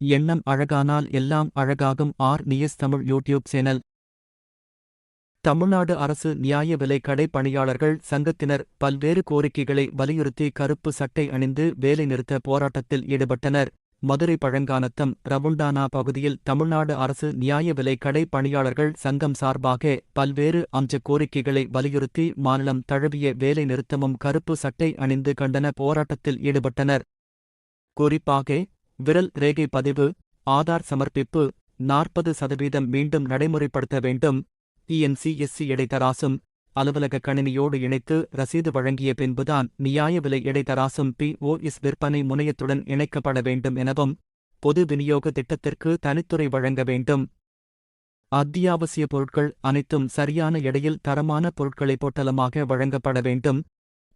எண்ணம் அழகானால் எல்லாம் அழகாகும். R. News Tamil YouTube channel. Tamil Nadu அரசு நியாய விலை கடை பணியாளர்கள் சங்கத்தினர் பல்வேறு கோரிக்கைகளை வலியுறுத்தி கருப்பு சட்டை அணிந்து வேலைநிறுத்த போராட்டத்தில் ஈடுபட்டனர். மதுரை பழங்கானத்தம் ரவுண்டானா பகுதியில் தமிழ்நாடு அரசு நியாய விலை கடை பணியாளர்கள் சங்கம் சார்பாக பல்வேறு அம்ச கோரிக்கைகளை வலியுறுத்தி மாநிலம் தழுவிய வேலை நிறுத்தமும் கருப்பு சட்டை அணிந்து கண்டன போராட்டத்தில் ஈடுபட்டனர். குறிப்பாக விரல் ரேகை பதிவு ஆதார் சமர்ப்பிப்பு நாற்பது சதவீதம் மீண்டும் நடைமுறைப்படுத்த வேண்டும். டிஎன்சிஎஸ்சி இடைத்தராசும் அலுவலக கணினியோடு இணைத்து ரசீது வழங்கிய பின்புதான் நியாய விலை இடைத்தராசும் பிஓஎஸ் விற்பனை முனையத்துடன் இணைக்கப்பட வேண்டும் எனவும் பொது விநியோக திட்டத்திற்கு தனித்துறை வழங்க வேண்டும். அத்தியாவசிய பொருட்கள் அனைத்தும் சரியான எடையில் தரமான பொருட்களை பொட்டலமாக வழங்கப்பட வேண்டும்.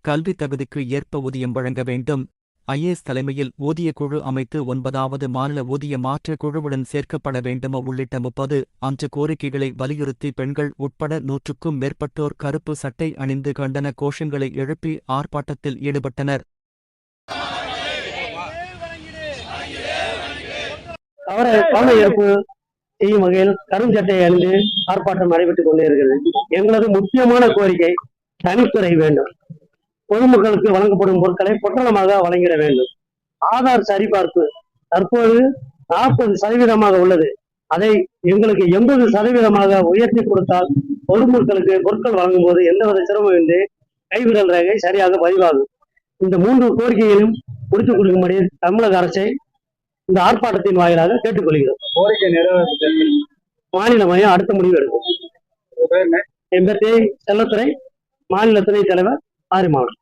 கல்வித் தகுதிக்கு ஏற்ப ஊதியம் வழங்க வேண்டும். ஐஏஎஸ் தலைமையில் ஊதிய குழு அமைத்து ஒன்பதாவது மாநில ஊதிய மாற்ற குழுவுடன் சேர்க்கப்பட வேண்டுமோ உள்ளிட்ட முப்பது அன்று கோரிக்கைகளை வலியுறுத்தி பெண்கள் உட்பட நூற்றுக்கும் மேற்பட்டோர் கருப்பு சட்டை அணிந்து கண்டன கோஷங்களை எழுப்பி ஆர்ப்பாட்டத்தில் ஈடுபட்டனர். செய்யும் வகையில் கருஞ்சட்டை அணிந்து ஆர்ப்பாட்டம் நடைபெற்றுக் கொண்டே இருக்கிறது. எங்களது முக்கியமான கோரிக்கை தனித்துறை வேண்டும். பொதுமக்களுக்கு வழங்கப்படும் பொருட்களை பொட்டலமாக வழங்கிட வேண்டும். ஆதார் சரிபார்ப்பு தற்போது நாற்பது சதவீதமாக உள்ளது. அதை எங்களுக்கு எண்பது சதவீதமாக உயர்த்தி கொடுத்தால் பொதுமக்களுக்கு பொருட்கள் வழங்கும் போது எந்தவித சிரமமின்றி கைவிரல் ரேகை சரியாக பதிவாகும். இந்த மூன்று கோரிக்கைகளையும் முடித்துக் கொடுக்கும்படி தமிழக அரசை இந்த ஆர்ப்பாட்டத்தின் வாயிலாக கேட்டுக்கொள்கிறோம். கோரிக்கை நிறைவேற்ற மாநில மையம் அடுத்த முடிவு எடுக்கும். என் பேர். செல்லத்துறை மாநில துணைத் தலைவர் ஆறு மாவட்டம்